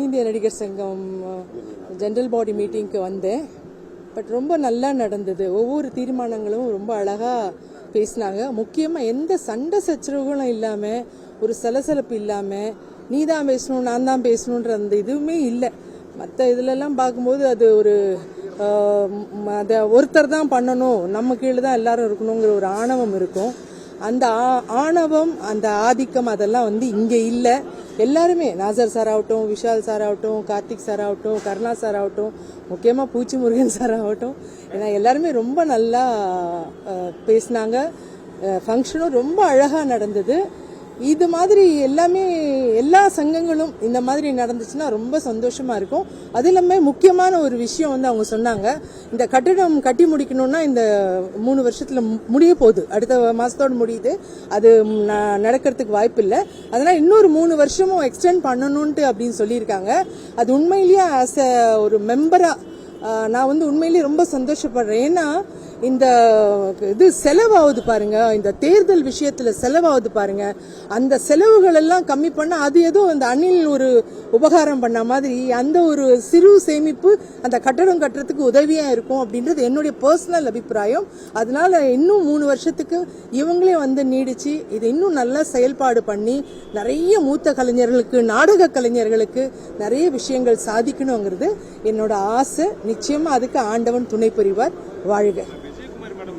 தென்னிந்திய நடிகர் சங்கம் ஜென்ரல் பாடி மீட்டிங்க்கு வந்தேன். பட் ரொம்ப நல்லா நடந்தது. ஒவ்வொரு தீர்மானங்களும் ரொம்ப அழகாக பேசினாங்க. முக்கியமாக எந்த சண்டை சச்சரவுகளும் இல்லாமல் ஒரு சலசலப்பு இல்லாமல் நீ தான் பேசணும் நான் தான் பேசணுன்ற அந்த இதுவுமே இல்லை. மற்ற இதுலலாம் பார்க்கும்போது அது ஒரு அதை ஒருத்தர் தான் பண்ணணும். நம்ம கீழே தான் எல்லாரும் இருக்கணுங்கிற ஒரு ஆணவம் இருக்கும். அந்த ஆ- ஆணவம் அந்த ஆதிக்கம் அதெல்லாம் வந்து இங்கே இல்லை. எல்லாருமே நாசர் சார் ஆகட்டும் விஷால் சார் ஆகட்டும் கார்த்திக் சார் ஆகட்டும் கருணா சார் ஆகட்டும் முக்கியமாக பூச்சி முருகன் சார் ஆகட்டும் ஏன்னா எல்லாருமே ரொம்ப நல்லா பேசினாங்க. ஃபங்க்ஷனும் ரொம்ப அழகாக நடந்தது. இது மாதிரி எல்லாமே எல்லா சங்கங்களும் இந்த மாதிரி நடந்துச்சுன்னா ரொம்ப சந்தோஷமா இருக்கும். அது இல்லாமல் முக்கியமான ஒரு விஷயம் வந்து அவங்க சொன்னாங்க. இந்த கட்டிடம் கட்டி முடிக்கணும்னா இந்த மூணு வருஷத்துல முடிய போகுது. அடுத்த மாசத்தோட முடியுது. அது நடக்கிறதுக்கு வாய்ப்பு இல்லை. அதனால இன்னொரு மூணு வருஷமும் எக்ஸ்டெண்ட் பண்ணணும்ட்டு அப்படின்னு சொல்லியிருக்காங்க. அது உண்மையிலேயே ஆஸ் அ ஒரு மெம்பரா நான் வந்து உண்மையிலேயே ரொம்ப சந்தோஷப்படுறேன். ஏன்னா இந்த இது செலவாகுது பாருங்க. இந்த தேர்தல் விஷயத்துல செலவாகுது பாருங்க. அந்த செலவுகள் எல்லாம் கம்மி பண்ண அது ஏதோ அந்த அணில் ஒரு உபகாரம் பண்ண மாதிரி அந்த ஒரு சிறு சேமிப்பு அந்த கட்டடம் கட்டுறதுக்கு உதவியா இருக்கும் அப்படின்றது என்னுடைய பர்சனல் அபிப்பிராயம். அதனால இன்னும் மூணு வருஷத்துக்கு இவங்களே வந்து நீடிச்சு இதை இன்னும் நல்லா செயல்பாடு பண்ணி நிறைய மூத்த கலைஞர்களுக்கு நாடக கலைஞர்களுக்கு நிறைய விஷயங்கள் சாதிக்கணுங்கிறது என்னோட ஆசை. நிச்சயமா அதுக்கு ஆண்டவன் துணை புரிவார். வாழ்க விஜயகுமாரி மேடம்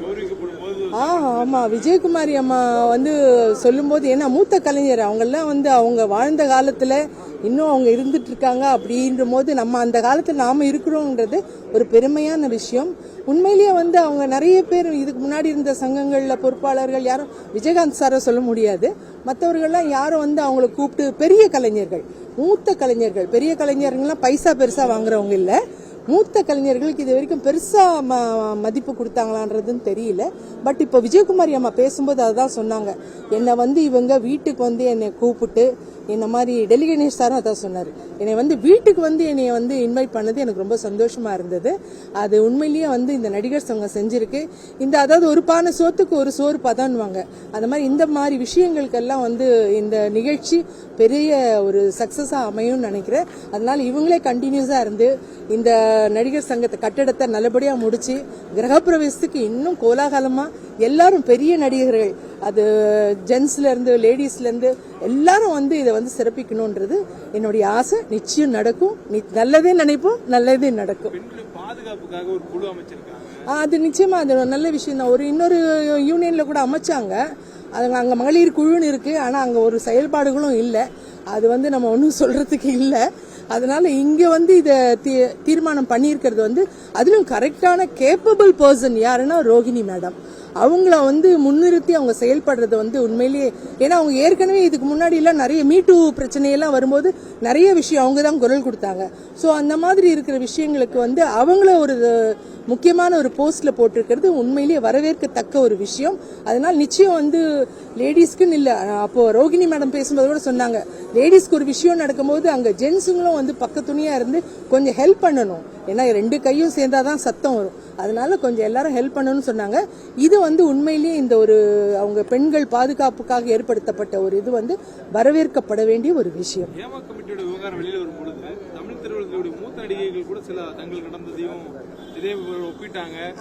கௌரவிக்கப்படும் போது ஆ ஆமாம் விஜயகுமாரி அம்மா வந்து சொல்லும்போது ஏன்னா மூத்த கலைஞர் அவங்கெல்லாம் வந்து அவங்க வாழ்ந்த காலத்தில் இன்னும் அவங்க இருந்துட்டு இருக்காங்க அப்படின்ற போது நம்ம அந்த காலத்தில் நாம் இருக்கிறோங்கிறது ஒரு பெருமையான விஷயம். உண்மையிலேயே வந்து அவங்க நிறைய பேர் இதுக்கு முன்னாடி இருந்த சங்கங்களில் பொறுப்பாளர்கள் யாரும் விஜயகாந்த் சாரை சொல்ல முடியாது. மற்றவர்கள்லாம் யாரும் வந்து அவங்கள கூப்பிட்டு பெரிய கலைஞர்கள் மூத்த கலைஞர்கள் பெரிய கலைஞர்கள்லாம் பைசா பெருசாக வாங்குறவங்க இல்லை. மூத்த கலைஞர்களுக்கு இது வரைக்கும் பெருசா ம- மதிப்பு கொடுத்தாங்களான்றதுன்னு தெரியல. பட் இப்போ விஜயகுமாரி அம்மா பேசும்போது அதுதான் சொன்னாங்க. என்னை வந்து இவங்க வீட்டுக்கு வந்து என்னை கூப்பிட்டு இந்த மாதிரி டெல்லி கணேஷ் சாரும் அதான் சொன்னார். என்னை வந்து வீட்டுக்கு வந்து என்னை வந்து இன்வைட் பண்ணது எனக்கு ரொம்ப சந்தோஷமாக இருந்தது. அது உண்மையிலேயே வந்து இந்த நடிகர் சங்கம் செஞ்சிருக்கு. இந்த அதாவது ஒரு பானை சோத்துக்கு ஒரு சோறு பதான்வாங்க அந்த மாதிரி இந்த மாதிரி விஷயங்களுக்கெல்லாம் வந்து இந்த நிகழ்ச்சி பெரிய ஒரு சக்ஸஸாக அமையும்னு நினைக்கிறேன். அதனால இவங்களே கண்டினியூஸாக இருந்து இந்த நடிகர் சங்கத்தை கட்டடத்தை நல்லபடியாக முடிச்சு கிரகப்பிரவேசத்துக்கு இன்னும் கோலாகலமாக எல்லாரும் பெரிய நடிகர்கள் அது ஜென்ஸ்ல இருந்து லேடிஸ்ல இருந்து எல்லாரும் வந்து இதை வந்து சிறப்பிக்கணும்ன்றது என்னுடைய ஆசை. நிச்சயம் நடக்கும். நல்லதே நினைப்போம் நல்லதே நடக்கும். அது நிச்சயமா அது ஒரு நல்ல விஷயம் தான். ஒரு இன்னொரு யூனியன்ல கூட அமைச்சாங்க. அது அங்க மகளிர் குழுன்னு இருக்கு. ஆனா அங்க ஒரு செயல்பாடுகளும் இல்லை. அது வந்து நம்ம ஒன்றும் சொல்றதுக்கு இல்லை. அதனால இங்க வந்து இதை தீ- தீர்மானம் பண்ணியிருக்கிறது வந்து அதிலும் கரெக்டான கேப்பபிள் பர்சன் யாருன்னா ரோகிணி மேடம் அவங்கள வந்து முன்னிறுத்தி அவங்க செயல்படுறது வந்து உண்மையிலேயே ஏன்னா அவங்க ஏற்கனவே இதுக்கு முன்னாடி எல்லாம் நிறைய மீட்டு பிரச்சனையெல்லாம் வரும்போது நிறைய விஷயம் அவங்க தான் குரல் கொடுத்தாங்க. ஸோ அந்த மாதிரி இருக்கிற விஷயங்களுக்கு வந்து அவங்கள ஒரு முக்கியமான ஒரு போஸ்ட்ல போட்டிருக்கிறது உண்மையிலேயே வரவேற்கத்தக்க ஒரு விஷயம். அதனால நிச்சயம் வந்து லேடிஸ்க்குன்னு இல்லை அப்போ ரோகிணி மேடம் பேசும்போது கூட சொன்னாங்க லேடிஸ்க்கு ஒரு விஷயம் நடக்கும்போது அங்கே ஜென்ஸுங்களும் வந்து பக்கத்துணியாக இருந்து கொஞ்சம் ஹெல்ப் பண்ணணும். ஏன்னா ரெண்டு கையும் சேர்ந்தாதான் சத்தம் வரும். அதனால கொஞ்சம் எல்லாரும் ஹெல்ப் பண்ணணும்னு சொன்னாங்க. இது வந்து உண்மையிலேயே இந்த ஒரு அவங்க பெண்கள் பாதுகாப்புக்காக ஏற்படுத்தப்பட்ட ஒரு இது வந்து வரவேற்கப்பட வேண்டிய ஒரு விஷயம்.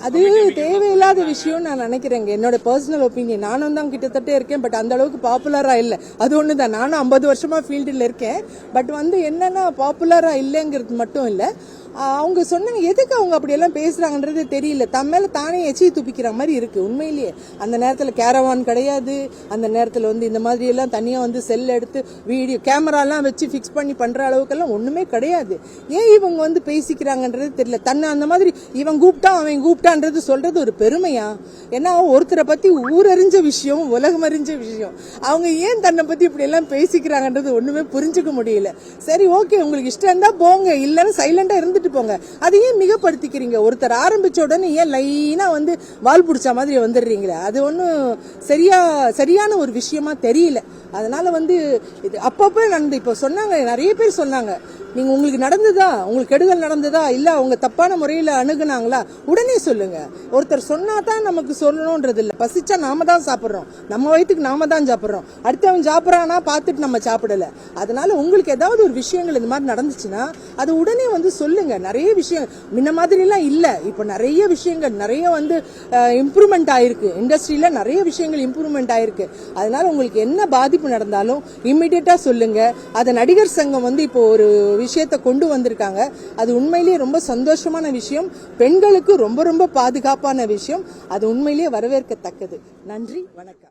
அது தேவையில்லாத விஷயம் நான் நினைக்கிறேங்க. என்னோட பர்சனல் ஒப்பீனியன் நானும் தான் கிட்டத்தட்ட இருக்கேன் பட் அந்த அளவுக்கு பாப்புலரா இல்ல. அது ஒண்ணுதான். நானும் ஐம்பது வருஷமா ஃபீல்டில் இருக்கேன். பட் வந்து என்னன்னா பாப்புலரா இல்லைங்கிறது மட்டும் இல்ல. அவங்க சொன்னாங்க எதுக்கு அவங்க அப்படியெல்லாம் பேசுகிறாங்கன்றது தெரியல. தம் மேலே தானே எச்சி துப்பிக்கிற மாதிரி இருக்குது உண்மையிலேயே. அந்த நேரத்தில் கேரவான் கிடையாது. அந்த நேரத்தில் வந்து இந்த மாதிரியெல்லாம் தனியாக வந்து செல் எடுத்து வீடியோ கேமராலாம் வச்சு ஃபிக்ஸ் பண்ணி பண்ணுற அளவுக்கெல்லாம் ஒன்றுமே கிடையாது. ஏன் இவங்க வந்து பேசிக்கிறாங்கன்றது தெரியல. தன்னை அந்த மாதிரி இவன் கூப்பிட்டா அவன் கூப்பிட்டான்றது சொல்கிறது ஒரு பெருமையா? ஏன்னா ஒருத்தரை பற்றி ஊரறிஞ்ச விஷயம் உலகம் அறிஞ்ச விஷயம். அவங்க ஏன் தன்னை பற்றி இப்படியெல்லாம் பேசிக்கிறாங்கன்றது ஒன்றுமே புரிஞ்சுக்க முடியல. சரி ஓகே உங்களுக்கு இஷ்டம் இருந்தால் போங்க. இல்லைன்னா இருந்து வந்துட்டு போங்க. அதை ஏன் மிகப்படுத்திக்கிறீங்க? ஒருத்தர் ஆரம்பிச்ச உடனே ஏன் லைனா வந்து வால் பிடிச்ச மாதிரி வந்துடுறீங்களே? அது ஒன்றும் சரியா சரியான ஒரு விஷயமா தெரியல. அதனால வந்து இது அப்பப்போ நடந்து இப்போ சொன்னாங்க நிறைய பேர் சொன்னாங்க. நீங்க உங்களுக்கு நடந்ததா? உங்களுக்கு கெடுதல் நடந்ததா? இல்ல அவங்க தப்பான முறையில அணுகுனாங்களா? உடனே சொல்லுங்க. ஒருத்தர் சொன்னா தான் நமக்கு சொல்லணும்ன்றது இல்ல. பசிச்சா நாம தான் சாப்பிடுறோம். நம்ம வயிற்றுக்கு நாம தான் சாப்பிடுறோம். அடுத்தவன் சாப்பிட்றானா பார்த்துட்டு நம்ம சாப்பிடல. அதனால உங்களுக்கு ஏதாவது ஒரு விஷயங்கள் இந்த மாதிரி நடந்துச்சுன்னா அது உடனே வந்து சொல்லுங்க. நிறைய விஷயம் முன்ன மாதிரி எல்லாம் இல்ல. இப்போ நிறைய விஷயங்கள் நிறைய வந்து இம்ப்ரூவ்மெண்ட் ஆயிருக்கு. இண்டஸ்ட்ரியில நிறைய விஷயங்கள் இம்ப்ரூவ்மெண்ட் ஆயிருக்கு. அதனால உங்களுக்கு என்ன பாதிப்பு நடந்தாலும் இம்மிடியட்டா சொல்லுங்க. அதை நடிகர் சங்கம் வந்து இப்போ ஒரு விஷயத்தை கொண்டு வந்திருக்காங்க. அது உண்மையிலேயே ரொம்ப சந்தோஷமான விஷயம். பெண்களுக்கு ரொம்ப ரொம்ப பாதுகாப்பான விஷயம். அது உண்மையிலேயே வரவேற்கத்தக்கது. நன்றி வணக்கம்.